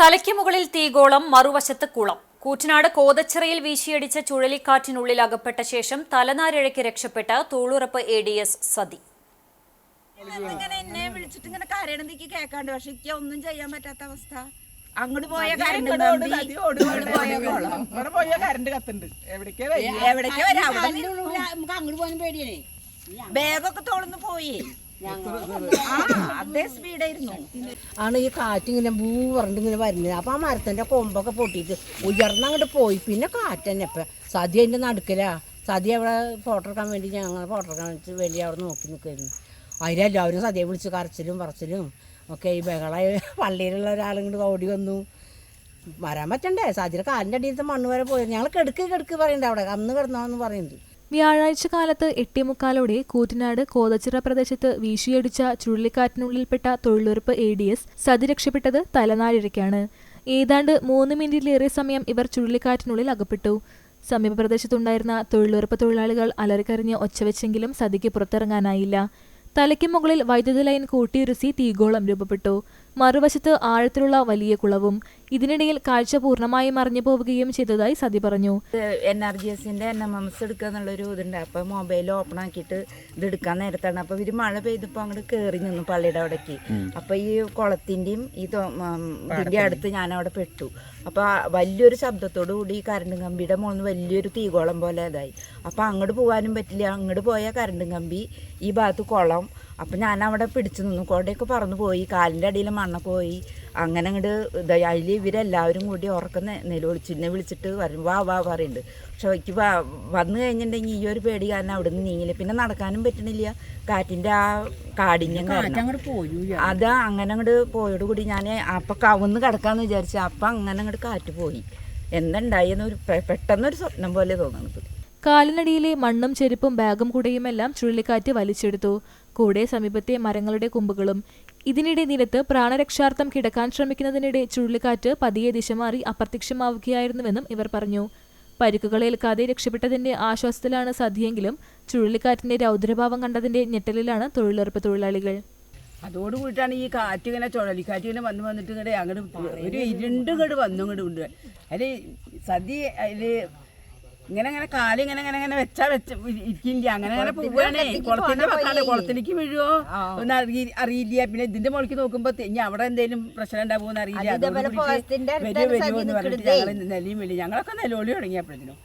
തലയ്ക്ക് മുകളിൽ തീഗോളം മറുവശത്ത് കുളം. കൂറ്റനാട് കോതച്ചിറയിൽ വീശിയടിച്ച ചുഴലിക്കാറ്റിനുള്ളിൽ അകപ്പെട്ട ശേഷം തലനാരിഴയ്ക്ക് രക്ഷപ്പെട്ട തോളുറപ്പ് എ ഡി എസ് സതി. ഇങ്ങനെ എന്നെ വിളിച്ചിട്ട് ഇങ്ങനെ കരയണതിക്ക് കേക്കാണ്ട് പക്ഷെ എനിക്ക് ഒന്നും ചെയ്യാൻ പറ്റാത്ത അവസ്ഥ. അങ്ങോട്ട് പോയ കരണ്ട് ഇങ്ങോട്ട് പോയ കുളം. ഇവിടെ പോയ കറണ്ട് കത്തുണ്ട്. എവിടേക്കാ വരിക? എവിടേക്കാ വരാ? അവിടെ അങ്ങോട്ട് പോകാൻ പേടിയേ. ബാഗൊക്കെ തോളന്ന് പോയി. ആ അതേ സ്പീഡായിരുന്നു. ആണ് ഈ കാറ്റിങ്ങനെ ഭൂ പറഞ്ഞിങ്ങനെ വരുന്നത്. അപ്പം ആ മരത്തിന്റെ കൊമ്പൊക്കെ പൊട്ടിയിട്ട് ഉയർന്ന് അങ്ങോട്ട് പോയി. പിന്നെ കാറ്റ് തന്നെ ഇപ്പം. സദ്യ അതിന്റെ നടുക്കലാ. സദ്യ അവിടെ ഫോട്ടോ എടുക്കാൻ വേണ്ടി ഞങ്ങൾ ഫോട്ടോ എടുക്കാൻ വേണ്ടി വേണ്ടി അവിടെ നോക്കി നിൽക്കുമായിരുന്നു അതിലെല്ലാവരും സദ്യ വിളിച്ച് കരച്ചിലും പറച്ചിലും ഒക്കെ ഈ ബഹളായ. പള്ളിയിലുള്ള ഒരാളിങ്ങോട്ട് ഓടി വന്നു. വരാൻ പറ്റണ്ടേ? സദ്യയുടെ കാലിന്റെ അടിയിലത്തെ മണ്ണ് വരെ പോയി. ഞങ്ങൾ കിടക്ക് കിടക്ക് പറയുന്നുണ്ട് അവിടെ. അന്ന് കിടന്നോന്ന് പറയുന്നുണ്ട്. വ്യാഴാഴ്ച കാലത്ത് എട്ടേമുക്കാലോടെ കൂറ്റനാട് കോതച്ചിറ പ്രദേശത്ത് വീശിയടിച്ച ചുഴലിക്കാറ്റിനുള്ളിൽപ്പെട്ട തൊഴിലുറപ്പ് എ ഡി എസ് സതി രക്ഷപ്പെട്ടത് തലനാരിഴയ്ക്കാണ്. ഏതാണ്ട് മൂന്ന് മിനിറ്റിലേറെ സമയം ഇവർ ചുഴലിക്കാറ്റിനുള്ളിൽ അകപ്പെട്ടു. സമീപ പ്രദേശത്തുണ്ടായിരുന്ന തൊഴിലുറപ്പ് തൊഴിലാളികൾ അലറിക്കറിഞ്ഞ് ഒച്ചവെച്ചെങ്കിലും സതിക്ക് പുറത്തിറങ്ങാനായില്ല. തലയ്ക്ക് മുകളിൽ വൈദ്യുതി ലൈൻ കൂട്ടിയുരുസി തീഗോളം രൂപപ്പെട്ടു. മറുവശത്ത് ആഴത്തിലുള്ള വലിയ കുളവും ഇതിനിടയിൽ കാഴ്ച പൂർണമായി മറിഞ്ഞു പോവുകയും ചെയ്തതായി സതി പറഞ്ഞു. എൻ ആർ ജി എസിന്റെ എൻ എം എംസ് എടുക്കുക എന്നുള്ളൊരു ഇതുണ്ട്. അപ്പൊ മൊബൈൽ ഓപ്പൺ ആക്കിയിട്ട് ഇത് എടുക്കാൻ നേരത്താണ്. അപ്പൊ ഇവർ മഴ പെയ്തപ്പോ അങ്ങോട്ട് കയറി നിന്നു പള്ളിയുടെ അവിടേക്ക്. അപ്പൊ ഈ കുളത്തിന്റെയും ഈ ഇതിന്റെ ഇതിന്റെ അടുത്ത് ഞാൻ അവിടെ പെട്ടു അപ്പൊ വലിയൊരു ശബ്ദത്തോടു കൂടി ഈ കരണ്ട് കമ്പിയുടെ മുകളിൽ വലിയൊരു തീകോളം പോലെ ഇതായി. അപ്പൊ അങ്ങോട്ട് പോകാനും പറ്റില്ല. അങ്ങോട്ട് പോയ കരണ്ട് കമ്പി ഈ ഭാഗത്ത് കുളം. അപ്പം ഞാൻ അവിടെ പിടിച്ചു നിന്നു. കോടയൊക്കെ പറന്നു പോയി. കാലിന്റെ അടിയിൽ മണ്ണൊക്കെ പോയി അങ്ങനെ അങ്ങോട്ട് ഇതായി അതിൽ ഇവരെല്ലാവരും കൂടി ഉറക്കം നിലവിളിച്ച് എന്നെ വിളിച്ചിട്ട് വരും. വാ വാ പറയുന്നുണ്ട് പക്ഷെ എനിക്ക് വാ വന്നു കഴിഞ്ഞിട്ടുണ്ടെങ്കിൽ ഈ ഒരു പേടി കാരണം അവിടെ നിന്ന് നീങ്ങില്ല. പിന്നെ നടക്കാനും പറ്റണില്ല. കാറ്റിന്റെ ആ കാടിന്റെ അങ്ങോട്ട് പോയി അത് അങ്ങനെ അങ്ങോട്ട് പോയോട് കൂടി ഞാൻ അപ്പം കവുന്ന് കിടക്കാമെന്ന് വിചാരിച്ചു അപ്പം അങ്ങനെ അങ്ങോട്ട് കാറ്റ് പോയി. എന്തുണ്ടായെന്ന് ഒരു പെട്ടെന്നൊരു സ്വപ്നം പോലെ തോന്നുന്നത് കാലിനടിയിലെ മണ്ണും ചെരുപ്പും ബാഗും കുടയുമെല്ലാം ചുഴലിക്കാറ്റ് വലിച്ചെടുത്തു. കൂടെ സമീപത്തെ മരങ്ങളുടെ കുമ്പുകളും ഇതിനിടെ നിലത്ത് പ്രാണരക്ഷാർത്ഥം കിടക്കാൻ ശ്രമിക്കുന്നതിനിടെ ചുഴലിക്കാറ്റ് പതിയെ ദിശ മാറി അപ്രത്യക്ഷമാവുകയായിരുന്നുവെന്നും ഇവർ പറഞ്ഞു. പരിക്കുകളേൽക്കാതെ രക്ഷപ്പെട്ടതിന്റെ ആശ്വാസത്തിലാണ് സദ്യയെങ്കിലും ചുഴലിക്കാറ്റിന്റെ രൗദ്രഭാവം കണ്ടതിന്റെ ഞെട്ടലിലാണ് തൊഴിലുറപ്പ് തൊഴിലാളികൾ. അതോടുകൂടിയിട്ടാണ് ഈ കാറ്റ് ഇങ്ങനെ ചുഴലിക്കാറ്റ് ഇങ്ങനെ വന്ന് വന്നിട്ട് ഇങ്ങോട്ട് അങ്ങോട്ട് ഒരു ഇരുണ്ട് ഇങ്ങോട്ട് വന്നു ഇങ്ങോട്ട് ഉണ്ട് അതിൽ സതി അതിൽ ഇങ്ങനെ ഇങ്ങനെ കാൽ ഇങ്ങനെ ഇങ്ങനെ ഇങ്ങനെ വെച്ചാ വെച്ച ഇരിക്കില്ല. അങ്ങനെ അങ്ങനെ പോവുകയാണേ കുളത്തിന്റെ പക്കാണ് കുളത്തിലേക്ക് വീഴുവോ? ഒന്ന് അറിയി- അറിയില്ല. പിന്നെ ഇതിന്റെ മുകളിലേക്ക് നോക്കുമ്പോ ഇനി അവിടെ എന്തെങ്കിലും പ്രശ്നം ഉണ്ടാവുമെന്ന് അറിയില്ല. വരുമോ വരുമോ എന്ന് പറഞ്ഞിട്ട് ഞങ്ങൾ നിലയും വിളി ഞങ്ങളൊക്കെ നെല്ലോളി തുടങ്ങിയപ്പോഴത്തേനും